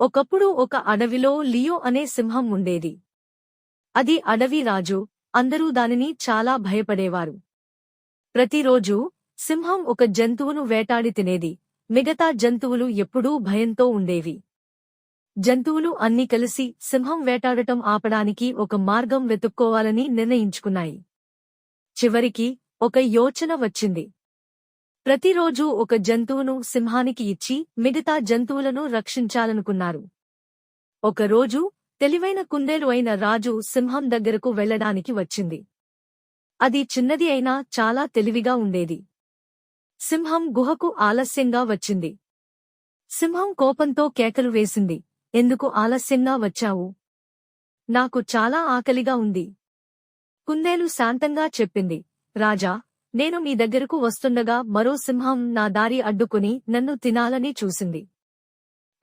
ఒకప్పుడు ఒక అడవిలో లియో అనే సింహం ఉండేది. అది అడవి రాజు అందరూ దానిని చాలా భయపడేవారు. ప్రతిరోజూ సింహం ఒక జంతువును వేటాడి తినేది మిగతా జంతువులు ఎప్పుడూ భయంతో ఉండేవి. జంతువులు అన్ని కలిసి సింహం వేటాడటం ఆపడానికి ఒక మార్గం వెతుక్కోవాలని నిర్ణయించుకున్నాయి. చివరికి ఒక యోచన వచ్చింది. ప్రతిరోజూ ఒక జంతువును సింహానికి ఇచ్చి మిగతా జంతువులను రక్షించాలనుకున్నారు. ఒకరోజు తెలివైన కుందేలు అయిన రాజు సింహం దగ్గరకు వెళ్ళడానికి వచ్చింది. అది చిన్నది అయినా చాలా తెలివిగా ఉండేది. సింహం గుహకు ఆలస్యంగా వచ్చింది. సింహం కోపంతో కేకలు వేసింది. ఎందుకు ఆలస్యంగా వచ్చావు? నాకు చాలా ఆకలిగా ఉంది కుందేలు శాంతంగా చెప్పింది. రాజా నేను మీ దగ్గరకు వస్తుండగా మరో సింహం నా దారి అడ్డుకుని నన్ను తినాలని చూసింది.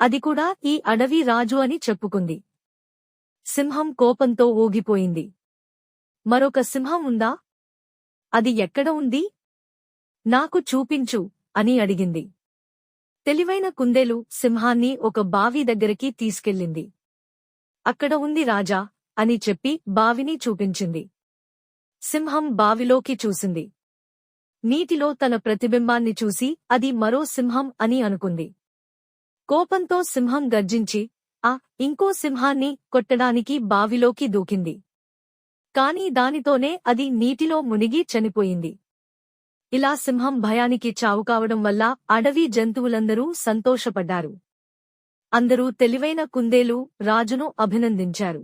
అది కూడా ఈ అడవి రాజు అని చెప్పుకుంది. సింహం కోపంతో ఊగిపోయింది. మరొక సింహం ఉందా? అది ఎక్కడ ఉంది? నాకు చూపించు అని అడిగింది. తెలివైన కుందేలు సింహాన్ని ఒక బావి దగ్గరికి తీసుకెళ్ళింది. అక్కడ ఉంది రాజా అని చెప్పి బావిని చూపించింది. సింహం బావిలోకి చూసింది. నీటిలో తన ప్రతిబింబాన్ని చూసి అది మరో సింహం అని అనుకుంది. కోపంతో సింహం గర్జించి ఆ ఇంకో సింహాన్ని కొట్టడానికి బావిలోకి దూకింది. కాని దానితోనే అది నీటిలో మునిగి చనిపోయింది. ఇలా సింహం భయానికి చావు కావడం వల్ల అడవి జంతువులందరూ సంతోషపడ్డారు. అందరూ తెలివైన కుందేలు రాజును అభినందించారు.